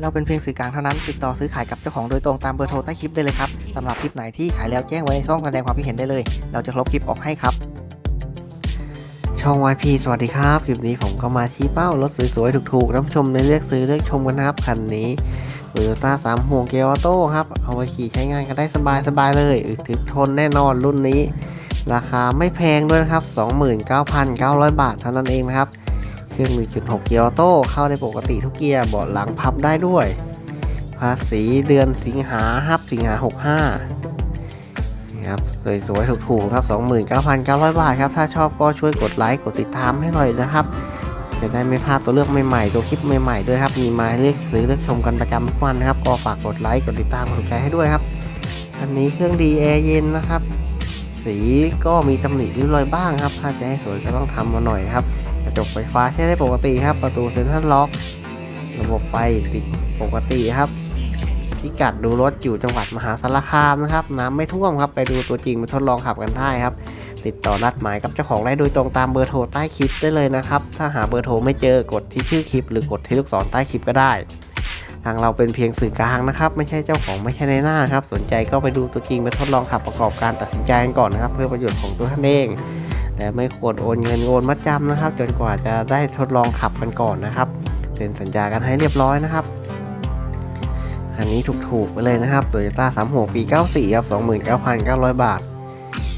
เราเป็นเพียงสื่อกลางเท่านั้น ติดต่อซื้อขายกับเจ้าของโดยตรงตามเบอร์โทรใต้คลิปได้เลยครับสำหรับคลิปไหนที่ขายแล้วแจ้งไว้ในช่องแสดงความคิดเห็นได้เลย เราจะลบคลิปออกให้ครับ ช่อง YP สวัสดีครับ คลิปนี้ผมก็มาชี้เป้ารถสวยๆ ถูกๆรับชมในเลือกซื้อเลือกชมกันนะครับคันนี้ Toyota 3ห่วงเกียร์ออโต้ครับ เอาไปขี่ใช้งานกันได้สบายๆเลยอึดถึกทนแน่นอนรุ่นนี้ ราคาไม่แพงด้วยนะครับ 29,900 บาทเท่านั้นเองนะครับ เครื่อง 1.6 เกียร์ออโต้เข้าได้ปกติทุกเกียร์เบาะหลังพับได้ด้วย ภาษีเดือนสิงหาครับสิงหา 65นี่ครับสวยๆถูกๆครับ 29,900 บาทครับ ถ้าชอบก็ช่วยกดไลค์กดติดตามให้หน่อยนะครับจะได้ไม่พลาดตัวเลือกใหม่ๆ ตัวคลิปใหม่ๆด้วยครับ มีมาเลือกหรือเลือกชมกันประจำทุกวันนะครับ ก็ฝากกดไลค์ กดติดตามกดถูกใจให้ด้วยครับ อันนี้เครื่องดีแอร์เย็นนะครับ สีก็มีตำหนิริ้วรอยบ้างครับ ถ้าจะให้สวยก็ต้องทำมาหน่อยนะครับกระจกไฟฟ้าใช้ได้ปกติครับ ประตูเซ็นทรัลล็อก ระบบไฟติดปกติครับพิกัดดูรถอยู่จังหวัดมหาสารคามนะครับน้ำไม่ท่วมครับไปดูตัวจริงมาทดลองขับกันได้ครับ ติดต่อนัดหมายกับเจ้าของได้โดยตรงตามเบอร์โทรใต้คลิปได้เลยนะครับ ถ้าหาเบอร์โทรไม่เจอกดที่ชื่อคลิป หรือกดที่ลูกศรใต้คลิปก็ได้ ทางเราเป็นเพียงสื่อกลางนะครับ ไม่ใช่เจ้าของไม่ใช่ในหน้าครับ สนใจก็ไปดูตัวจริงไปทดลองขับประกอบการตัดสินใจกันก่อนนะครับ เพื่อประโยชน์ของตัวท่านเอง แต่ไม่ควรโอนเงินโอนมัดจำนะครับ จนกว่าจะได้ทดลองขับกันก่อนนะครับเซ็นสัญญากันให้เรียบร้อยนะครับอันนี้ถูกๆไปเลยนะครับ Toyota 3 6ปี 94 ครับ 29,900 บาท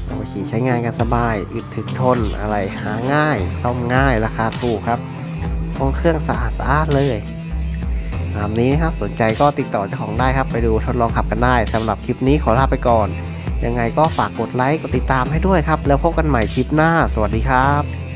เอาไปขี่ใช้งานกันสบาย อึดถึกทน อะไรหาง่าย ซ่อมง่าย ราคาถูกครับห้องเครื่องสะอาดสะอาดเลย ตามนี้นะครับสนใจก็ติดต่อเจ้าของได้ครับไปดูทดลองขับกันได้สำหรับคลิปนี้ขอลาไปก่อน ยังไงก็ฝากกดไลค์กดติดตามให้ด้วยครับ แล้วพบกันใหม่คลิปหน้า สวัสดีครับ